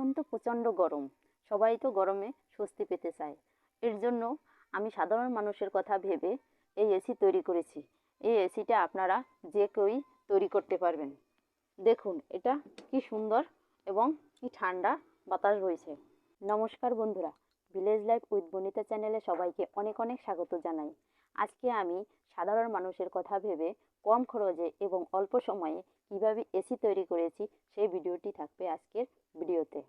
এখন তো প্রচণ্ড গরম। সবাই তো গরমে স্বস্তি পেতে চায়। এর জন্য আমি সাধারণ মানুষের কথা ভেবে এই এসি তৈরি করেছি। এই এসিটা আপনারা যে কেউই তৈরি করতে পারবেন। দেখুন, এটা কি সুন্দর এবং কি ঠান্ডা বাতাস বইছে নমস্কার বন্ধুরা, ভিলেজ লাইফ উইথ বনিতা চ্যানেলে সবাইকে অনেক অনেক স্বাগত জানাই। আজকে আমি সাধারণ মানুষের কথা ভেবে কম খরচে এবং অল্প সময়ে কীভাবে এসি তৈরি করেছি, সেই ভিডিওটি থাকবে আজকের ভিডিওতে।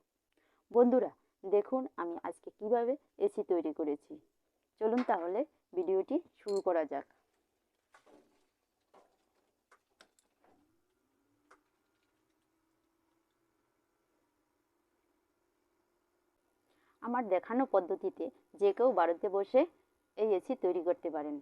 বন্ধুরা, দেখুন আমি আজকে কীভাবে এসি তৈরি করেছি। চলুন তাহলে ভিডিওটি শুরু করা যাক। আমার দেখানো পদ্ধতিতে যে কেউ বাড়িতে বসে এই এসি তৈরি করতে পারেন।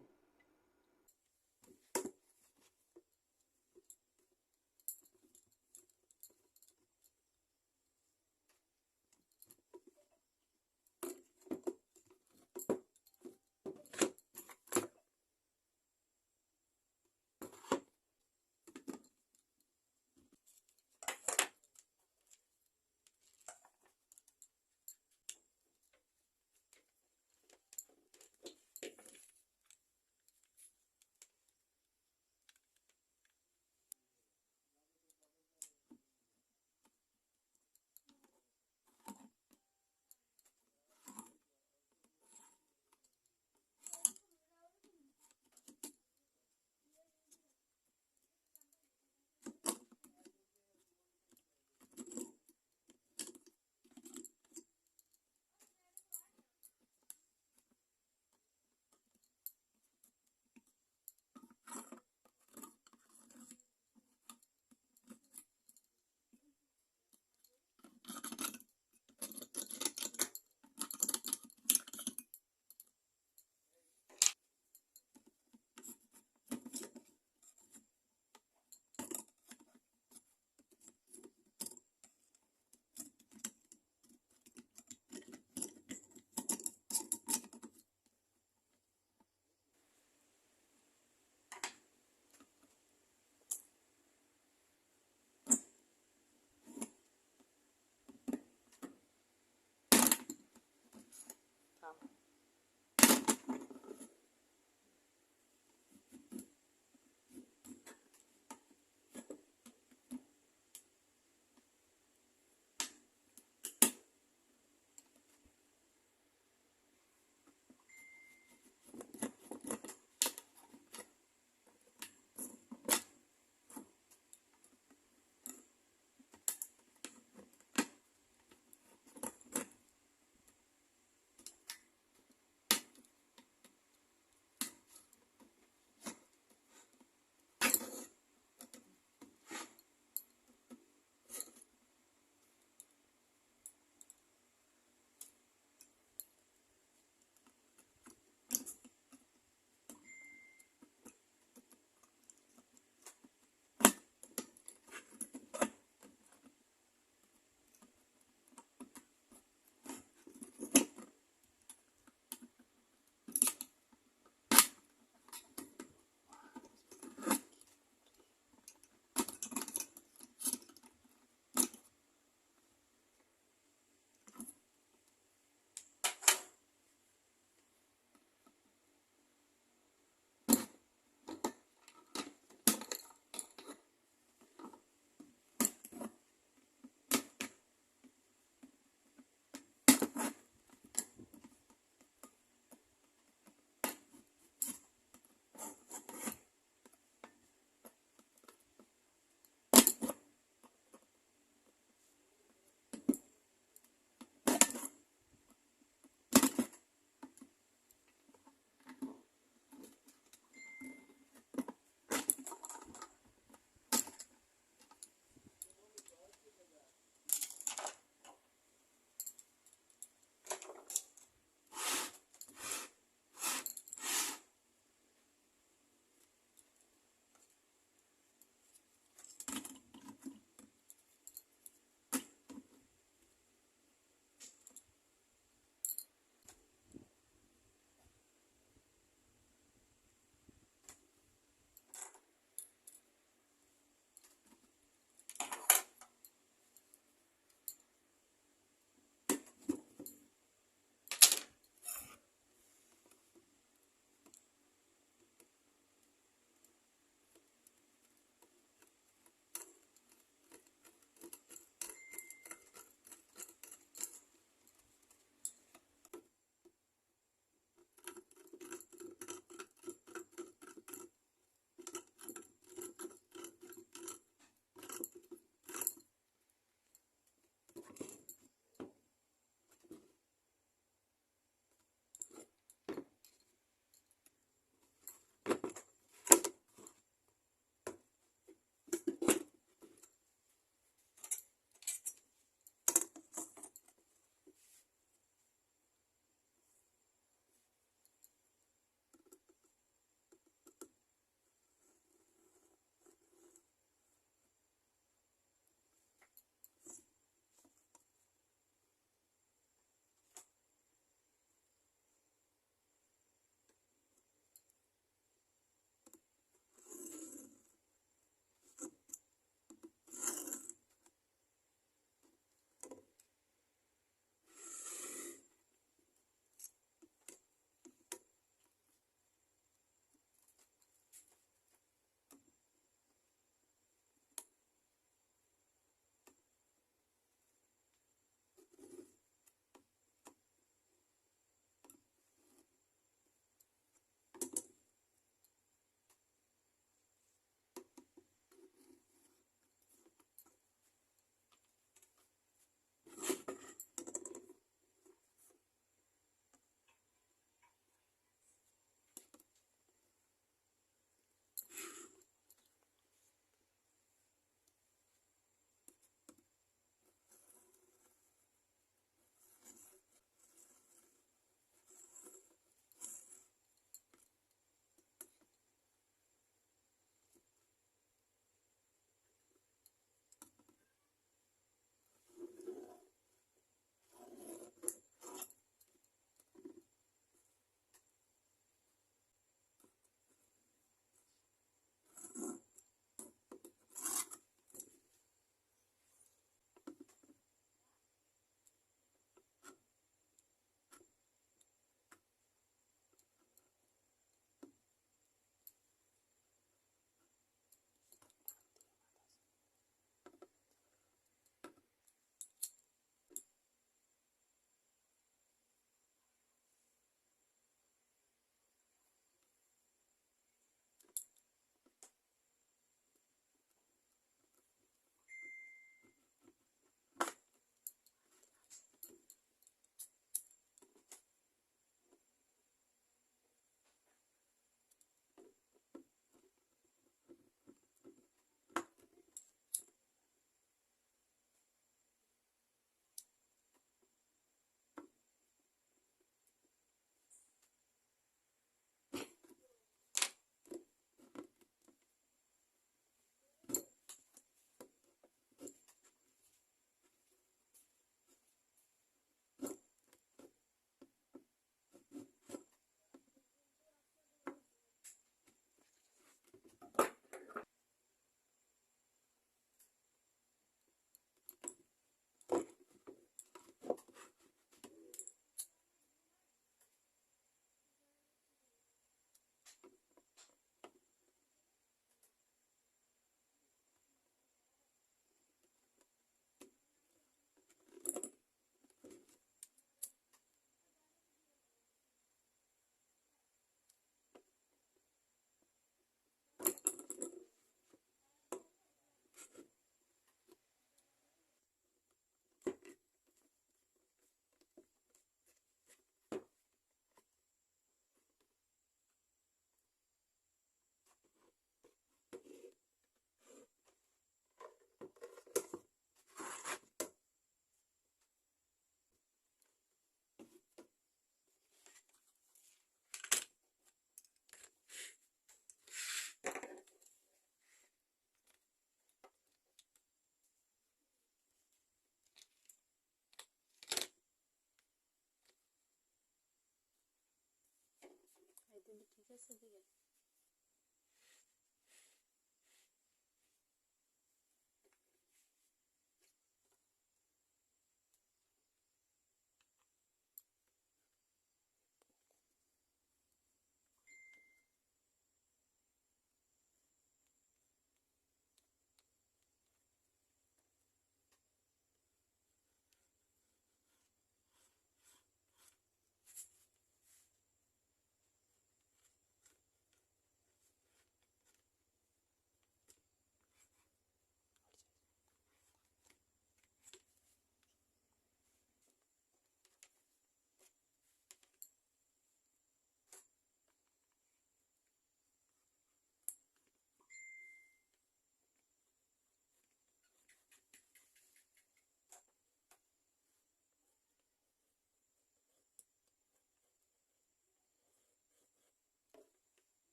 কিন্তু ঠিক আছে? দিকে